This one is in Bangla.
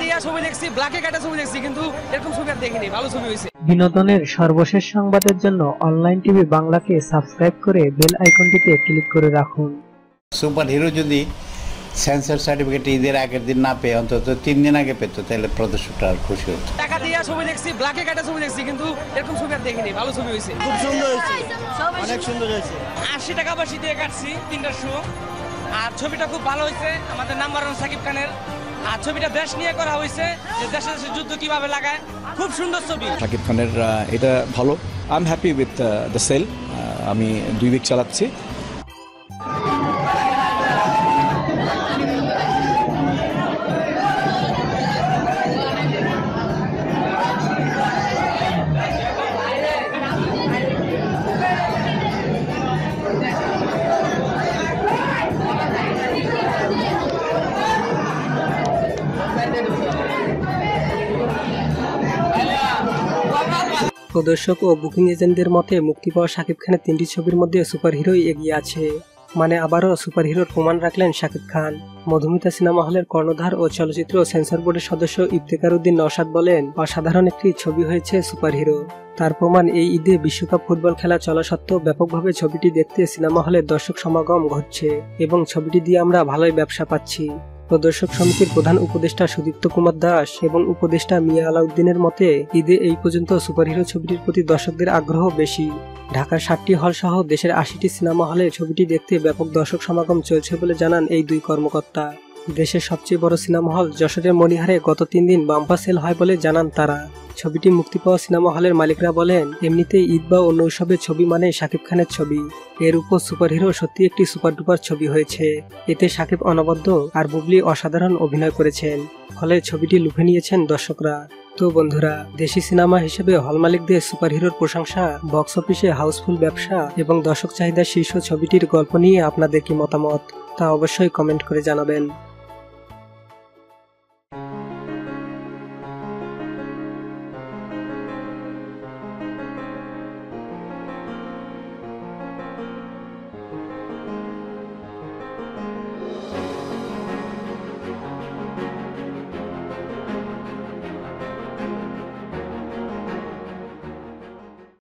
দিয়ে ছবি দেখছি ব্ল্যাকে কাটা ছবি দেখছি কিন্তু এরকম ছবি আর দেখিনি ভালো ছবি হয়েছে। বিনোদনের সর্বশেষ সংবাদের জন্য অনলাইন টিভি বাংলাকে সাবস্ক্রাইব করে বেল আইকনটিতে ক্লিক করে রাখুন। সুপার হিরো যদি সেন্সার সার্টিফিকেট ঈদের আগের দিন না পেয়ে অন্তত তিন দিন আগে পেতো তাহলে প্রদর্শকটা আর খুশি হতো। টাকা দিয়ে ছবি দেখছি ব্ল্যাকে কাটা ছবি দেখছি কিন্তু এরকম ছবি আর দেখিনি ভালো ছবি হয়েছে। খুব সুন্দর হয়েছে। অনেক সুন্দর হয়েছে। আশি টাকা বাসি দিয়ে কাটছি তিনটার শো আর ছবিটা খুব ভালো হয়েছে আমাদের নাম্বার ওয়ান সাকিব খানের। আর ছবিটা দেশ নিয়ে করা হয়েছে যে দেশে দেশে যুদ্ধ কীভাবে লাগায়, খুব সুন্দর ছবি। শাকিব খানের এটা ভালো। I am happy with the sale আমি দুই উইক চালাচ্ছি। প্রদর্শক ও বুকিং এজেন্টদের মতে, মুক্তি পাওয়া শাকিব খানের তিনটি ছবির মধ্যে সুপারহিরোই এগিয়ে আছে। মানে আবারও সুপারহিরোর প্রমাণ রাখলেন শাকিব খান। মধুমিতা সিনেমা হলের কর্ণধার ও চলচ্চিত্র সেন্সর বোর্ডের সদস্য ইফতেকার উদ্দিন নওশাদ বলেন, অসাধারণ একটি ছবি হয়েছে সুপারহিরো তার প্রমাণ এই ঈদে বিশ্বকাপ ফুটবল খেলা চলা সত্ত্বেও ব্যাপকভাবে ছবিটি দেখতে সিনেমা হলে দর্শক সমাগম ঘটছে এবং ছবিটি দিয়ে আমরা ভালোই ব্যবসা পাচ্ছি। প্রদর্শক সমিতির প্রধান উপদেষ্টা সুদীপ্ত কুমার দাস এবং উপদেষ্টা মিয়া আলাউদ্দিনের মতে, ঈদে এই পর্যন্ত সুপারহিরো ছবিটির প্রতি দর্শকদের আগ্রহ বেশি। ঢাকার ষাটটি হল সহ দেশের আশিটি সিনেমা হলে ছবিটি দেখতে ব্যাপক দর্শক সমাগম চলছে বলে জানান এই দুই কর্মকর্তা। দেশের সবচেয়ে বড় সিনেমা হল যশোরের মনিহারে গত তিন দিন বাম্পার সেল হয় বলে জানান তারা। ছবিটি মুক্তি পাওয়া সিনেমা হলের মালিকরা বলেন এমনিতে ঈদ বা অন্য উৎসবের ছবি মানে শাকিব খানের ছবি। এর উপর সুপারহিরো সত্যি একটি সুপার ডুপার ছবি হয়েছে। এতে শাকিব অনবদ্য আর বুবলি অসাধারণ অভিনয় করেছেন। ফলে ছবিটি লুফে নিয়েছেন দর্শকরা। তো বন্ধুরা, দেশি সিনেমা হিসেবে হল মালিকদের সুপারহিরোর প্রশংসা, বক্স অফিসে হাউসফুল ব্যবসা এবং দর্শক চাহিদা শীর্ষ ছবিটির গল্প নিয়ে আপনাদের কি মতামত, তা অবশ্যই কমেন্ট করে জানাবেন।